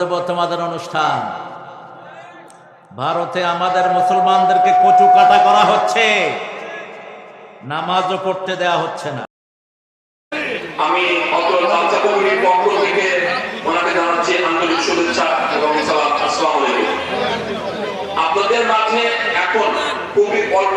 তোমাদের অনুষ্ঠান। ভারতে আমাদের মুসলমানদেরকে কচু কাটা করা হচ্ছে। নামাজও পড়তে দেয়া হচ্ছে না। আমি আপনাদের মাঝে এখন খুবই অল্প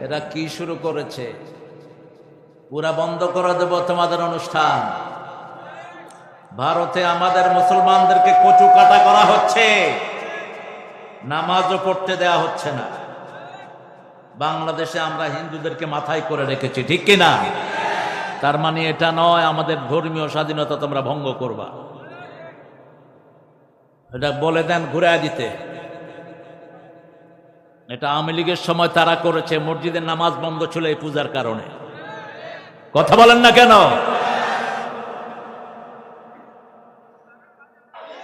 এরা কি শুরু করেছে? পুরা বন্ধ করে দেব তোমাদের অনুষ্ঠান। ভারতে আমাদের মুসলমানদেরকে কচু কাটা করা হচ্ছে। নামাজও পড়তে দেয়া হচ্ছে না। বাংলাদেশে আমরা হিন্দুদেরকে মাথায় করে রেখেছি, ঠিক কিনা? তার মানে এটা নয়, আমাদের ধর্মীয় স্বাধীনতা তোমরা ভঙ্গ করবা। এটা বলে দেন ঘুরে দিতে। এটা আওয়ামী লীগের সময় তারা করেছে মসজিদের নামাজ বন্ধ ছিল এই পূজার কারণে। কথা বলেন না কেন?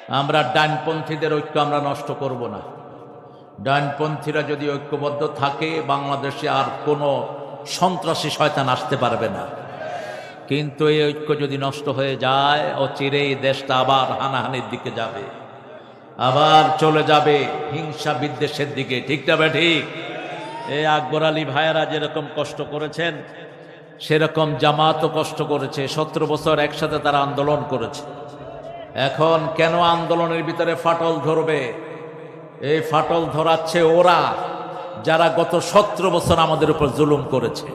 আমরা ডানপন্থীদের ঐক্য আমরা নষ্ট করব না। ডানপন্থীরা যদি ঐক্যবদ্ধ থাকে, বাংলাদেশে আর কোনো সন্ত্রাসী শয়তান আসতে পারবে না। কিন্তু এই ঐক্য যদি নষ্ট হয়ে যায় ও চিরেই দেশটা আবার হানাহানির দিকে যাবে। আবার চলে যাবে হিংসা বিদ্বেষের দিকে। ঠিক না ঠিক? এই আকবর আলী ভাইয়েরা যেরকম কষ্ট করেছেন, সেরকম জামাতও কষ্ট করেছে। সতেরো বছর একসাথে তারা আন্দোলন করেছে। এখন কেন আন্দোলনের ভিতরে ফাটল ধরবে? এই ফাটল ধরাচ্ছে ওরা, যারা গত সতেরো বছর আমাদের উপর জুলুম করেছে।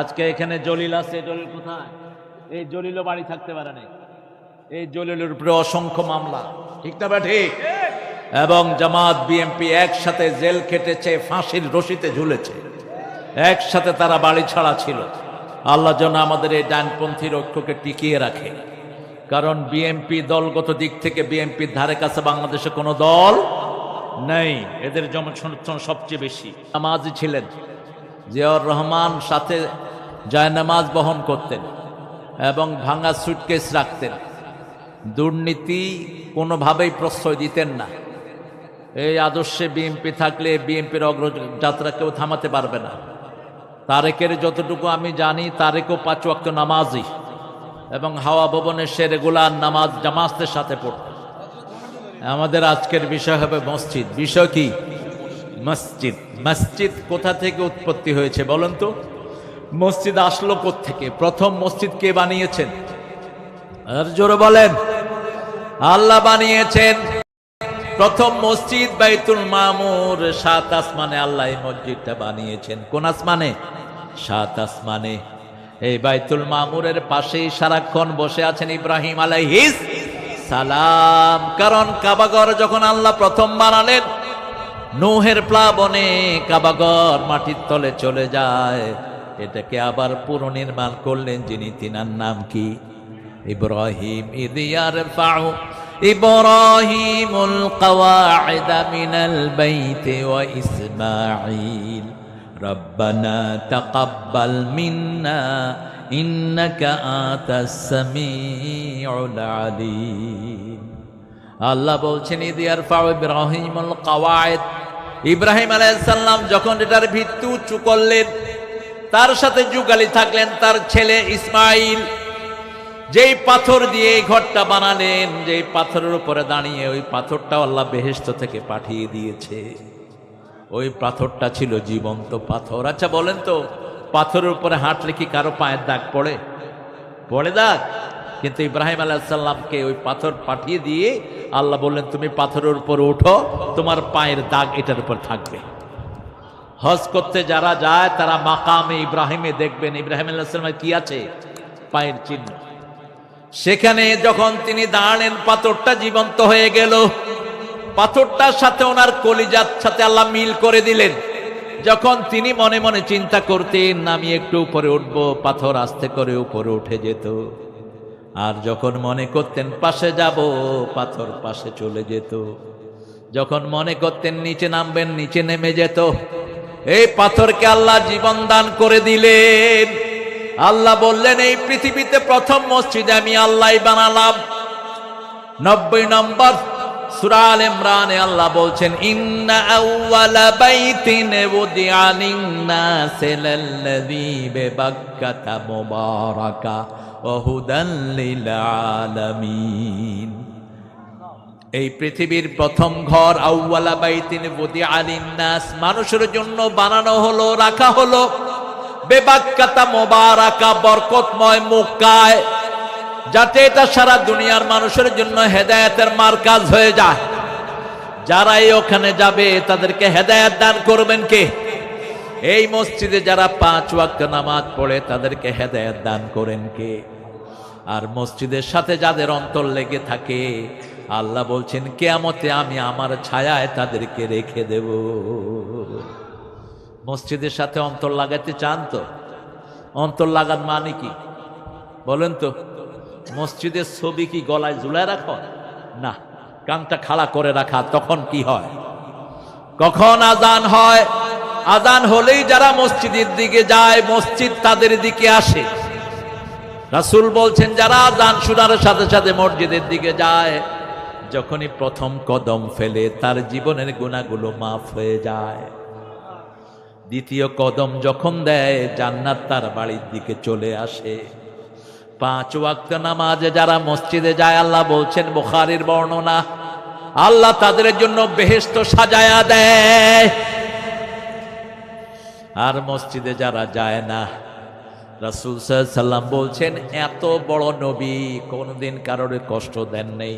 আজকে এখানে জলিল আছে, জলিল কোথায়? এই জলিলও বাড়ি থাকতে পারে না এই জলিলের উপরে অসংখ্য মামলা। ঠিক না ঠিক? এবং জামাত বিএমপি একসাথে জেল খেটেছে, ফাঁসির রশিতে ঝুলেছে। একসাথে তারা বাড়ি ছাড়া ছিল। আল্লাহ যেন আমাদের এই ডানপন্থীর ঐক্যকে টিকিয়ে রাখে। কারণ বিএমপি দলগত দিক থেকে বিএমপির ধারে কাছে বাংলাদেশে কোনো দল নেই। এদের জনসমর্থন সবচেয়ে বেশি। নামাজি ছিলেন। জিয়াউর রহমান সাথে জায়নামাজ বহন করতেন এবং ভাঙা সুটকেস রাখতেন। দুর্নীতি কোনোভাবেই প্রশ্রয় দিতেন না। এই আদর্শে বিএনপি থাকলে বিএনপির অগ্রযাত্রা কেউ থামাতে পারবে না। তারেকের যতটুকু আমি জানি, তারেকও পাঁচ ওয়াক্ত নামাজই এবং হাওয়া ভবনে সে রেগুলার নামাজ জামাজদের সাথে পড়ত। আমাদের আজকের বিষয় হবে মসজিদ। বিষয় কি? মসজিদ। মসজিদ কোথা থেকে উৎপত্তি হয়েছে বলেন তো? মসজিদ আসলো থেকে প্রথম মসজিদ কে বানিয়েছেন? আর জোরে বলেন। আল্লাহ বানিয়েছেন প্রথম মসজিদ বাইতুল মামুর, সাত আসমানে আল্লাহ এই মসজিদটা বানিয়েছেন। কোন আসমানে? সাত আসমানে। এই বাইতুল মামুরের পাশেই সারাক্ষণ বসে আছেন ইব্রাহিম আলাইহিস সালাম। কারণ কাবাগর যখন আল্লাহ প্রথম বানালেন, নোহের প্লাবনে কাবাগর মাটির তলে চলে যায়। এটাকে আবার পুনর্নির্মাণ করলেন যিনি, তিনার নাম কি? ইব্রাহিম ইদিয়ার ফাউ إبراهيم القواعد من البيت وإسماعيل ربنا تقبل منا إنك أنت السميع العليم আল্লাহ বলছেন ইদিয়ার ফাউ ইব্রাহিমুল কাওয়ায়েদ ইব্রাহিম আলাইসাল্লাম যখন এটার ভিত্তি উঁচু করলেন তার সাথে যুগালি থাকলেন তার ছেলে ইসমাইল যেই পাথর দিয়ে এই ঘরটা বানালেন, যেই পাথরের উপরে দাঁড়িয়ে ওই পাথরটা আল্লাহ বেহেস্ত থেকে পাঠিয়ে দিয়েছে। ওই পাথরটা ছিল জীবন্ত পাথর। আচ্ছা বলেন তো, পাথরের উপরে হাঁটলে কি কারও পায়ের দাগ পড়ে? পড়ে দাগ? কিন্তু ইব্রাহিম আলাহিসাল্লামকে ওই পাথর পাঠিয়ে দিয়ে আল্লাহ বললেন, তুমি পাথরের উপর উঠো তোমার পায়ের দাগ এটার উপর থাকবে। হজ করতে যারা যায়, তারা মাকামে ইব্রাহিমে দেখবেন, ইব্রাহিম আল্লাহামের কি আছে? পায়ের চিহ্ন। সেখানে যখন তিনি দাঁড়ালেন, পাথরটা জীবন্ত হয়ে গেল। পাথরটার সাথে ওনার কলিজার সাথে আল্লাহ মিল করে দিলেন। যখন তিনি মনে মনে চিন্তা করতেন, আমি একটু উপরে উঠবো। পাথর আস্তে করে উপরে উঠে যেত। আর যখন মনে করতেন, পাশে যাব। পাথর পাশে চলে যেত। যখন মনে করতেন, নিচে নামবেন, নিচে নেমে যেত। এই পাথরকে আল্লাহ জীবন দান করে দিলেন। আল্লাহ বললেন, এই পৃথিবীতে প্রথম মসজিদে আমি আল্লাহ বানালাম। নব্বই নম্বর সুরাল আল্লাহ বলছেন বাইতিন এই পৃথিবীর প্রথম ঘর আউওয়ালা বাইতিন উদিআ লিন-নাস। মানুষের জন্য বানানো হলো, রাখা হলো। বেবাক্কাতা মোবারাকা, বরকতময় মক্কায়, যাতে এটা সারা দুনিয়ার মানুষের জন্য হেদায়েতের মার্কাজ হয়ে যায়। যারাই ওখানে যাবে, তাদেরকে হেদায়েত দান করবেন কে? এই মসজিদে যারা পাঁচ ওয়াক্ত নামাজ পড়ে, তাদেরকে হেদায়েত দান করেন কে? আর মসজিদের সাথে যাদের অন্তর লেগে থাকে, আল্লাহ বলছেন, কেয়ামতে আমি আমার ছায়ায় তাদেরকে রেখে দেব। মসজিদের সাথে অন্তর লাগাতে চান তো? অন্তর লাগার মানে কি? বলেন তো, মসজিদের ছবি কি গলায় ঝুলায় রাখো? না, কানটা খাড়া করে রাখা, তখন কি হয়? কখন আজান হয়? আজান হলেই যারা মসজিদের দিকে যায়, মসজিদ তাদের দিকে আসে। রাসুল বলছেন, যারা আজান শোনার সাথে সাথে মসজিদের দিকে যায়, যখনই প্রথম কদম ফেলে, তার জীবনের গুণাগুলো মাফ হয়ে যায়। দ্বিতীয় কদম যখন দেয়, জান্নাত তার বাড়ির দিকে চলে আসে। পাঁচ ওয়াক্ত নামাজে যারা মসজিদে যায়, আল্লাহ বলছেন, বুখারীর বর্ণনা, আল্লাহ তাদের জন্য বেহেস্ত সাজায়া দেয়। আর মসজিদে যারা যায় না, রাসূল সাল্লাম বলছেন, এত বড় নবী কোনোদিন কারোর কষ্ট দেন নেই।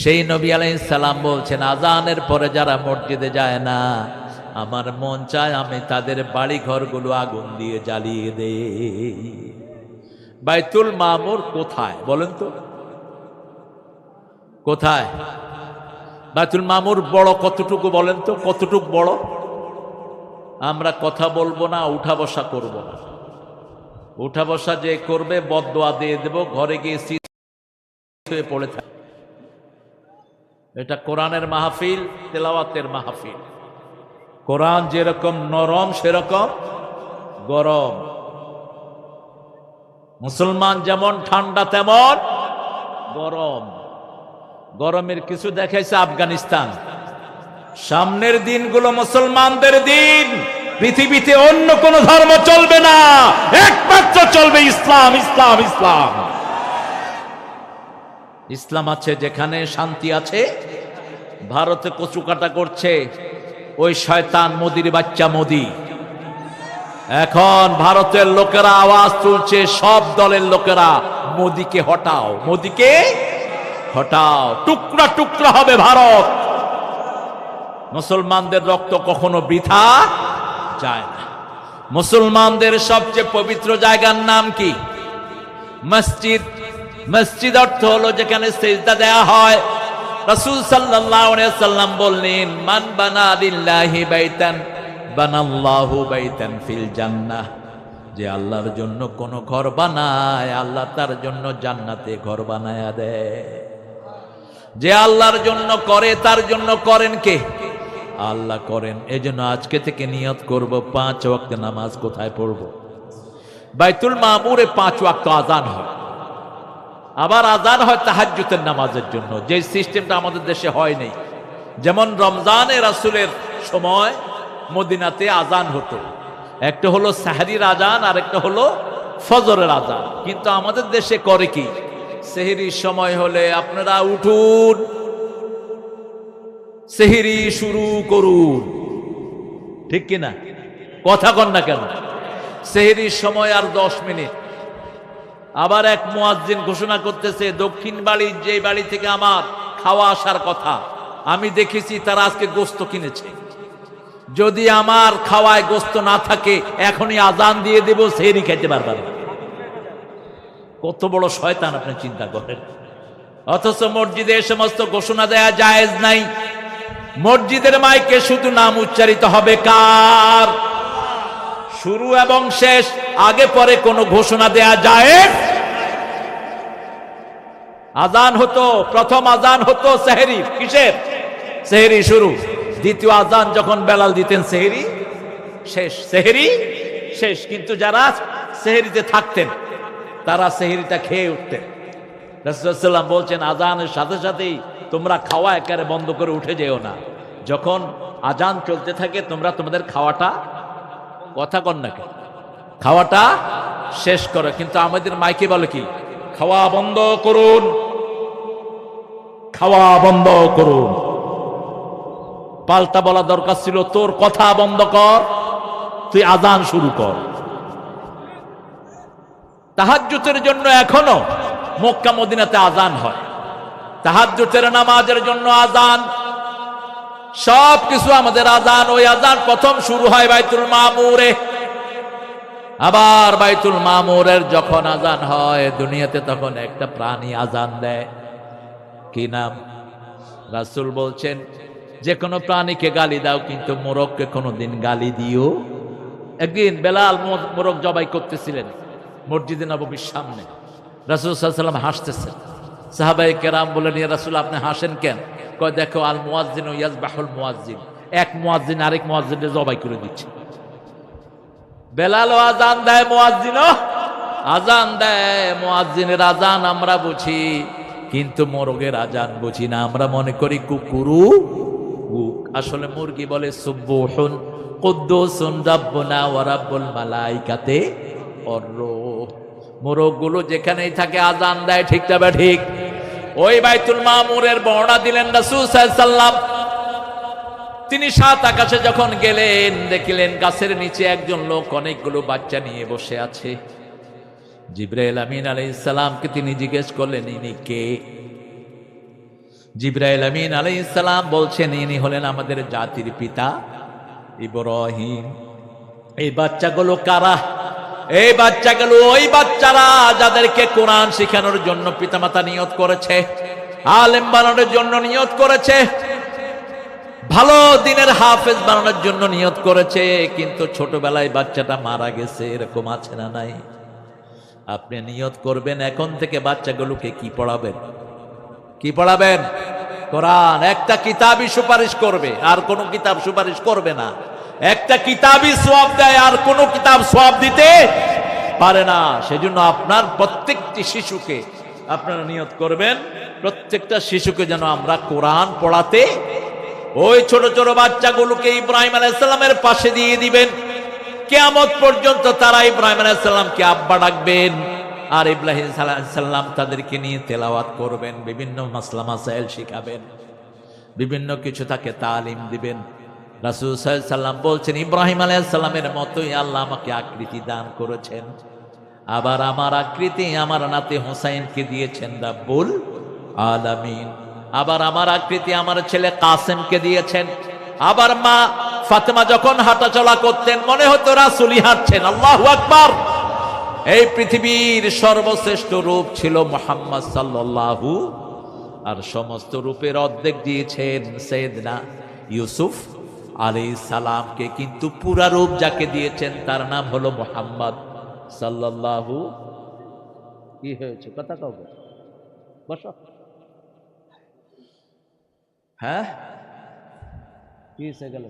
সেই নবী আলাইহিস সালাম বলছেন, আজানের পরে যারা মসজিদে যায় না আমার মন চায় আমি তাদের বাড়ি ঘরগুলো আগুন দিয়ে জ্বালিয়ে দেই। বাইতুল মামুর কোথায় বলেন তো? কোথায়? বাইতুল মামুর বড় কতটুকু বলেন তো? কতটুকু বড়? আমরা কথা বলব না, উঠা বসা করব না। উঠা বসা যে করবে, বদোয়া দিয়ে দেব, ঘরে গিয়ে হয়ে পড়ে থাকে। এটা কোরআনের মাহফিল, তেলাওয়াতের মাহফিল। কোরআন যেরকম নরম, সেরকম গরম। মুসলমান যেমন ঠান্ডা, তেমন গরম। গরমের কিছু দেখাইছে আফগানিস্তান। সামনের দিনগুলো মুসলমানদের দিন। পৃথিবীতে অন্য কোন ধর্ম চলবে না। একমাত্র চলবে ইসলাম ইসলাম ইসলাম। ইসলাম আছে যেখানে শান্তি আছে, ভারতে কচু কাটা করছে। ওই শয়তান মোদির বাচ্চা মোদি। এখন ভারতের লোকেরা আওয়াজ তুলছে, সব দলের লোকেরা, মোদিকে হটাও মোদিকে হটাও। টুকরা টুকরা হবে ভারত। মুসলমানদের রক্ত কখনো বৃথা যায় না। মুসলমানদের সবচেয়ে পবিত্র জায়গার নাম কি? মসজিদ। মসজিদ অর্থ হলো যেখানে সেজদা দেয়া হয় রাসূল সাল্লাল্লাহু আলাইহি সাল্লাম বললেন, মান বানা লিল্লাহি বাইতান, বানাল্লাহু বাইতান ফিল জান্নাহ। যে আল্লাহর জন্য কোন ঘর বানায়, আল্লাহ তার জন্য জান্নাতে ঘর বানায়া দেয়। যে আল্লাহর জন্য করে, তার জন্য করেন কে? আল্লাহ করেন। এজন্য আজকে থেকে নিয়ত করব, পাঁচ ওয়াক্ত নামাজ কোথায় পড়ব? বাইতুল মামুরে পাঁচ ওয়াক্ত আজান হয়। আবার আজান হয় তাহাজ্জুতের নামাজের জন্য। যে সিস্টেমটা আমাদের দেশে হয় নাই। যেমন রমজানে রাসুলের সময় মদিনাতে আজান হতো। একটা হলো সাহারির আজান আর একটা হলো ফজরের আজান। কিন্তু আমাদের দেশে করে কি? সেহেরির সময় হলে আপনারা উঠুন। সেহেরি শুরু করুন। ঠিক কিনা? কথা কন না কেন? সেহেরির সময় আর দশ মিনিট। আবার এক মুয়াজ্জিন ঘোষণা করতেছে, দক্ষিণ বাড়ির যে বাড়ি থেকে আমার খাওয়া আসার কথা, আমি দেখেছি তারা আজকে গোস্ত কিনেছে। যদি আমার খাওয়ায় গোস্ত না থাকে, এখনই আজান দিয়ে দেব খাইতে পারবে না। কত বড় শয়তান আপনি চিন্তা করেন। অথচ মসজিদে এ সমস্ত ঘোষণা দেয়া জায়েজ নাই। মসজিদের মাইকে শুধু নাম উচ্চারিত হবে কার? শুরু এবং শেষ, আগে পরে কোনো ঘোষণা দেয়া যায় আজান হতো, প্রথম আজান হতো সেহেরি, কিসের? সেহেরি শুরু। দ্বিতীয় আজান যখন বেলাল দিতেন, সেহেরি শেষ সেহেরি শেষ। কিন্তু যারা সেহেরিতে থাকতেন, তারা সেহেরিটা খেয়ে উঠতেন। রাসূলুল্লাহ বলছেন, আজানের সাথে সাথেই তোমরা খাওয়া একেবারে বন্ধ করে উঠে যেও না। যখন আজান চলতে থাকে, তোমরা তোমাদের খাওয়াটা কথা কন নাকি খাওয়াটা শেষ করো। কিন্তু আমাদের মাইকে বলে কি, খাওয়া বন্ধ করুন। খাওয়া বন্ধ করুন পাল্টা বলা দরকার ছিল, তোর কথা বন্ধ কর, তুই আজান শুরু কর। তাহাজ্জুতের জন্য এখনও মক্কা, মদিনাতে আজান হয়। তাহাজ্জুতের নামাজের জন্য আজান সব কিছু আমাদের আজান। ওই আজান প্রথম শুরু হয় বাইতুল মামুরে। আবার বাইতুল মামুরের যখন আজান হয়, দুনিয়াতে তখন একটা প্রাণী আজান দেয়। কি নাম? রাসূল বলছেন যে কোনো প্রাণীকে গালি দাও, কিন্তু মোরগকে কোনোদিন গালি দিও। একদিন বেলাল মোরগ জবাই করতেছিলেন মসজিদে নববীর সামনে। রাসুল সাল্লাম হাসতেছেন। সাহাবাই কেরাম বলেন ইয়া রাসুল, আপনি হাসেন কেন? কয়, দেখো, আল মুয়াজ্জিন ও ইয়াজ বাহুল মুয়াজ্জিন। এক মুয়াজ্জিন আরেক মুয়াজ্জিনকে জবাই করে দিচ্ছে। বেলাল আজান দেয় মুয়াজ্জিন আজান দেয় মুয়াজ্জিনের আজান আমরা বুঝি। কিন্তু মোরগের আজান বুঝি না। আমরা মনে করি কুকুরু। কুক। আসলে মুরগি বলে সুব্বুহুন মোরগগুলো যেখানেই থাকে আজান দেয়, ঠিক ঠিক? ওই বাইতুল মামুরের দিলেন তিনি সাত আকাশে যখন গেলেন, দেখিলেন গাছের নিচে একজন লোক অনেকগুলো বাচ্চা নিয়ে বসে আছে। জিব্রাইল আমিন আলাইহিস সালামকে তিনি জিজ্ঞেস করলেন, ইনি কে? জিব্রাইল আমিন আলাইহিস সালাম বলছেন, ইনি হলেন আমাদের জাতির পিতা ইব্রাহিম। এই বাচ্চাগুলো কারা? এই বাচ্চাগুলো ওই বাচ্চারা যাদেরকে কোরআন শেখানোর জন্য পিতামাতা নিয়ত করেছে, আলেম বানানোর জন্য নিয়ত করেছে, ভালো দিনের হাফেজ বানানোর জন্য নিয়ত করেছে, কিন্তু ছোটবেলায় বাচ্চাটা মারা গেছে, এরকম আছে না নাই? আপনি নিয়ত করবেন, এখন থেকে বাচ্চাগুলোকে কি পড়াবেন? কি পড়াবেন? কোরআন। একটা কিতাবই সুপারিশ করবে, আর কোনো কিতাব সুপারিশ করবে না। একটা কিতাবই সওয়াব দেয়, আর কোনো কিতাব সওয়াব দিতে পারে না। সেজন্য আপনার প্রত্যেকটি শিশুকে আপনারা নিয়ত করবেন, প্রত্যেকটা শিশুকে যেন আমরা কোরআন পড়াতে ওই ছোট ছোট বাচ্চাগুলোকে ইব্রাহিম আলাইসাল্লামের পাশে দিয়ে দিবেন। কেয়ামত পর্যন্ত তারা ইব্রাহিম আলাইসাল্লামকে আব্বা ডাকবেন। আর ইব্রাহিম সাল্লাম তাদেরকে নিয়ে তেলাওয়াত করবেন, বিভিন্ন মাসলা মাসাইল শিখাবেন, বিভিন্ন কিছু তাকে তালিম দিবেন। রাসুল সাল্লাম বলছেন, ইব্রাহিম আলাইসাল্লামের মতোই আল্লাহ আমাকে আকৃতি দান করেছেন। আবার আমার আকৃতি আমার নাতে হোসাইনকে দিয়েছেন রাব্বুল আলামিন। আবার আমার আকৃতি আমার ছেলে কাসেমকে দিয়েছেন। আবার মা ফাতেমা যখন হাঁটাচলা করতেন, মনে হতো রাসুলি হাঁটছেন। আল্লাহু আকবার। এই পৃথিবীর সর্বশ্রেষ্ঠ রূপ ছিল মোহাম্মদ সাল্লাল্লাহু আর সমস্ত রূপের অর্ধেক দিয়েছেন সৈয়দনা ইউসুফ আলী সালামকে। কিন্তু পুরা রূপ যাকে দিয়েছেন, তার নাম হলো মোহাম্মদ সাল্লাল্লাহু। কি হয়েছে? কথা কব বসো। হ্যাঁ? কি হয়েছে গেল?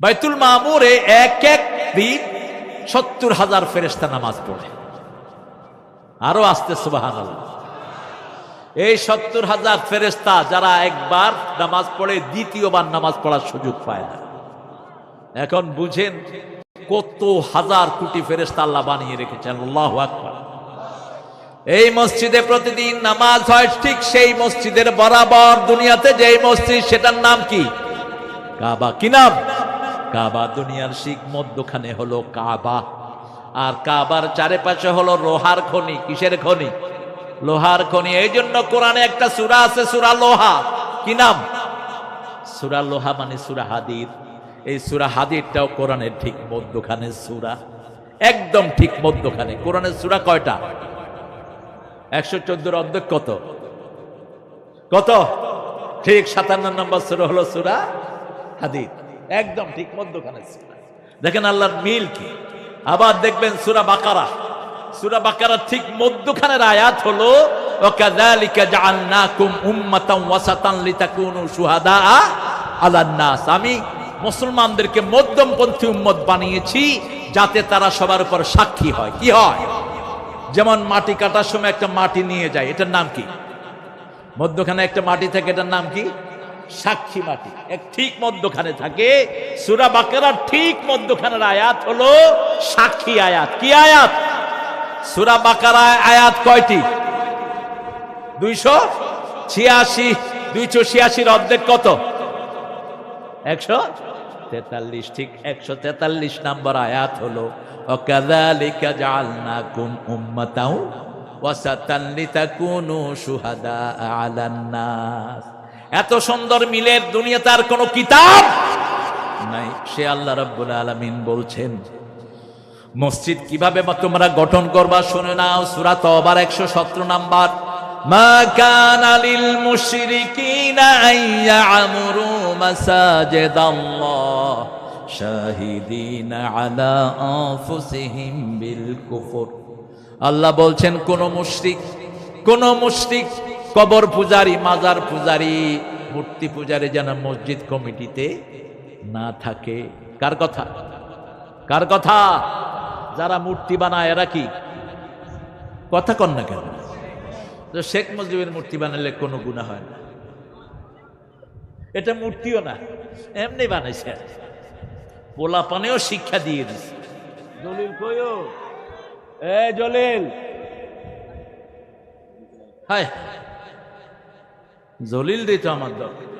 বাইতুল মামুরে এক এক দিন সত্তর হাজার ফেরেস্তা নামাজ পড়ে। আরও আসতে সুবাহান এই সত্তর হাজার ফেরেস্তা যারা একবার নামাজ পড়ে, দ্বিতীয়বার নামাজ পড়ার সুযোগ পায় না। এখন বুঝেন কত হাজার কোটি ফেরেস্তা আল্লাহ বানিয়ে রেখেছেন, আল্লাহ আকবার। এই মসজিদে প্রতিদিন নামাজ হয়, ঠিক সেই মসজিদের বরাবর দুনিয়াতে যেই মসজিদ, সেটার নাম কি? কাবা। কি নাম? কাবা দুনিয়ার শিখ মধ্যখানে হলো কাবা। আর কাবার চারিপাশে হলো লোহার খনি, কিসের খনি? লোহার খনি। এই জন্য কোরআনে একটা সুরা আছে, সুরা লোহা। কি নাম? সুরা লোহা মানে সুরা হাদির এই সুরা হাদিরটাও কোরআনের ঠিক মধ্যখানে সুরা। একদম ঠিক মধ্যখানে। কোরআনের সুরা কয়টা? একশো চোদ্দোর অর্ধেক কত? কত? ঠিক সাতান্ন নম্বর সুরা হলো সুরা হাদির একদম ঠিক মধ্যখানে দেখেন আল্লাহর মিল কি? আবার দেখবেন সুরা বাকারা। সুরা বাকারা ঠিক মধ্যখানের আয়াত হলো আমি মুসলমানদেরকে মধ্যমপন্থী উম্মত বানিয়েছি যাতে তারা সবার উপর সাক্ষী হয়। কি হয়? যেমন মাটি কাটার সময় একটা মাটি নিয়ে যায়, এটার নাম কি? মধ্যখানে একটা মাটি থাকে, এটার নাম কি? সাক্ষী মাটি। এক ঠিক মধ্যখানে থাকে। সুরা বাকেরার ঠিক মধ্যখানের আয়াত হলো সাক্ষী আয়াত। কি আয়াত? সুরা বাকারায় আয়াত কয়টি? দুইশো ছিয়াশি। দুইশো ছিয়াশির অর্ধেক কত? একশো তেতাল্লিশ। ঠিক একশো তেতাল্লিশ নম্বর আয়াত হলো অকাদালিকা জালনা কুম উম্মাতাউ ওয়াসাতাল্লিতা কুনু সুহাদা আলান্নাস। এত সুন্দর মিলের দুনিয়াতে আর কোনো কিতাব নাই। সে আল্লাহ রাব্বুল আলামিন বলছেন, মসজিদ কীভাবে তোমরা গঠন করবা শুনে নাও, সূরা তওবার 117 নাম্বার। মা কানা লিল মুশরিকিনা আন ইয়ামুরু মাসাজিদাল্লাহ শাহিদিনা আলা আনফুসিহিম বিল কুফর। আল্লাহ বলছেন, কোন মুশরিক কোন মুশরিক কবর পূজারি মাজার পূজারি মূর্তি পূজারি যেন মসজিদ কমিটিতে না থাকে। কার কথা? কার কথা? যারা মূর্তি বানায় এরা কি? কথা কন না কেন? শেখ মুজিবের মূর্তি বানালে কোনো গুণা হয় না। এটা মূর্তিও না এমনি বানাইছে। পোলা পানেও শিক্ষা দিয়ে দিছে। জলিল কইও এ জলিল। হায়। জলিল দিত আমার দরকার।